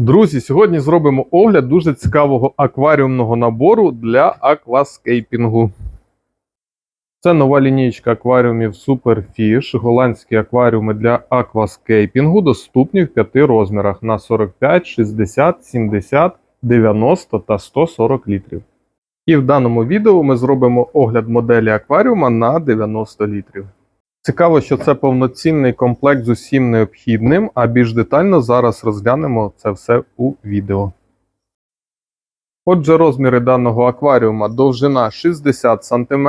Друзі, сьогодні зробимо огляд дуже цікавого акваріумного набору для акваскейпінгу. Це нова лінійка акваріумів Superfish, голландські акваріуми для акваскейпінгу, доступні в п'яти розмірах на 45, 60, 70, 90 та 140 літрів. І в даному відео ми зробимо огляд моделі акваріума на 90 літрів. Цікаво, що це повноцінний комплект з усім необхідним, а більш детально зараз розглянемо це все у відео. Отже, розміри даного акваріума довжина 60 см,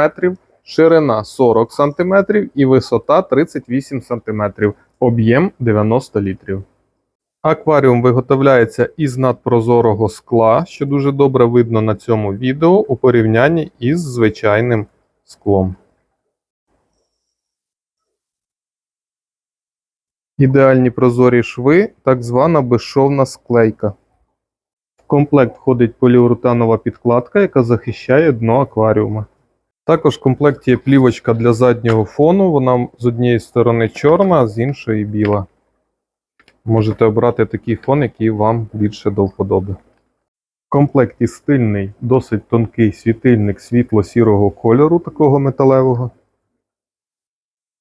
ширина 40 см і висота 38 см, об'єм 90 літрів. Акваріум виготовляється із надпрозорого скла, що дуже добре видно на цьому відео у порівнянні із звичайним склом. Ідеальні прозорі шви, так звана безшовна склейка. В комплект входить поліуретанова підкладка, яка захищає дно акваріума. Також в комплекті є плівочка для заднього фону, вона з однієї сторони чорна, а з іншої біла. Можете обрати такий фон, який вам більше до вподоби. В комплекті стильний, досить тонкий світильник світло-сірого кольору, такого металевого.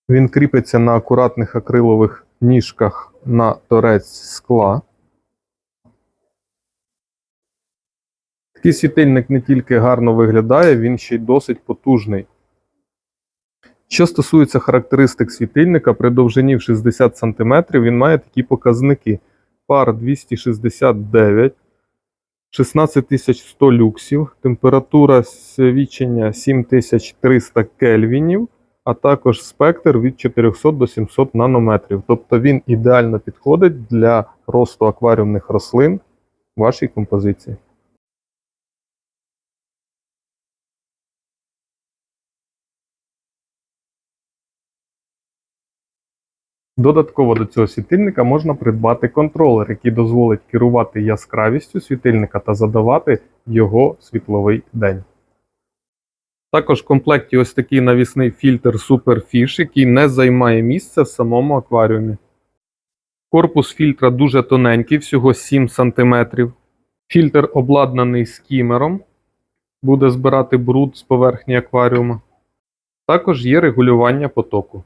Він кріпиться на акуратних акрилових ніжках на торець скла. Такий світильник не тільки гарно виглядає, він ще й досить потужний. Що стосується характеристик світильника, при довжині в 60 см він має такі показники: пар 269, 16100 люксів, температура свічення 7300 кельвінів а також спектр від 400 до 700 нанометрів. Тобто він ідеально підходить для росту акваріумних рослин вашій композиції. Додатково до цього світильника можна придбати контролер, який дозволить керувати яскравістю світильника та задавати його світловий день. Також в комплекті ось такий навісний фільтр Superfish, який не займає місця в самому акваріумі. Корпус фільтра дуже тоненький, всього 7 см. Фільтр обладнаний скімером, буде збирати бруд з поверхні акваріума. Також є регулювання потоку.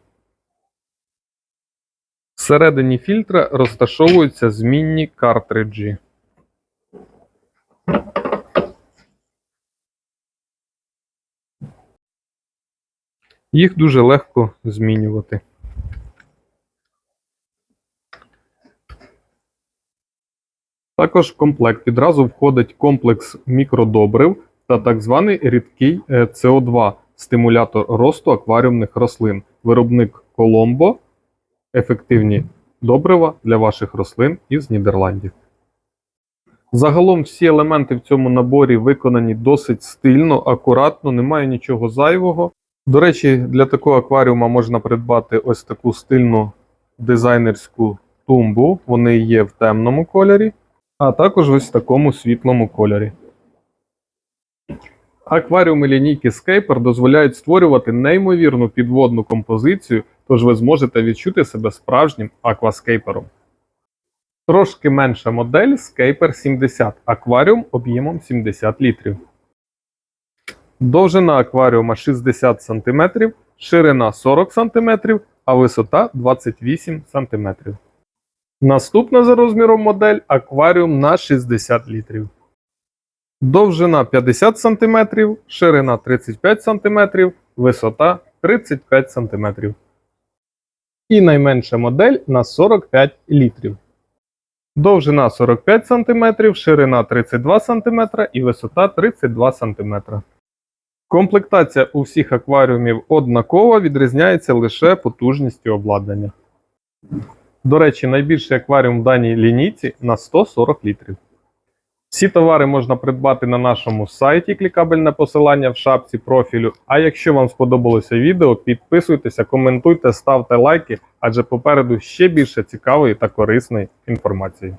Всередині фільтра розташовуються змінні картриджі. Їх дуже легко змінювати. Також в комплект відразу входить комплекс мікродобрив та так званий рідкий СО2 стимулятор росту акваріумних рослин, виробник Colombo, ефективні добрива для ваших рослин із Нідерландів. Загалом всі елементи в цьому наборі виконані досить стильно, акуратно, немає нічого зайвого. До речі, для такого акваріума можна придбати ось таку стильну дизайнерську тумбу. Вони є в темному кольорі, а також ось в такому світлому кольорі. Акваріуми лінійки Scaper дозволяють створювати неймовірну підводну композицію, тож ви зможете відчути себе справжнім акваскейпером. Трошки менша модель Scaper 70, акваріум об'ємом 70 літрів. Довжина акваріума 60 см, ширина 40 см, а висота 28 см. Наступна за розміром модель акваріум на 60 літрів. Довжина 50 см, ширина 35 см, висота 35 см. І найменша модель на 45 літрів. Довжина 45 см, ширина 32 см і висота 32 см. Комплектація у всіх акваріумів однакова, відрізняється лише потужністю обладнання. До речі, найбільший акваріум в даній лінійці на 140 літрів. Всі товари можна придбати на нашому сайті, клікабельне посилання в шапці профілю. А якщо вам сподобалося відео, підписуйтеся, коментуйте, ставте лайки, адже попереду ще більше цікавої та корисної інформації.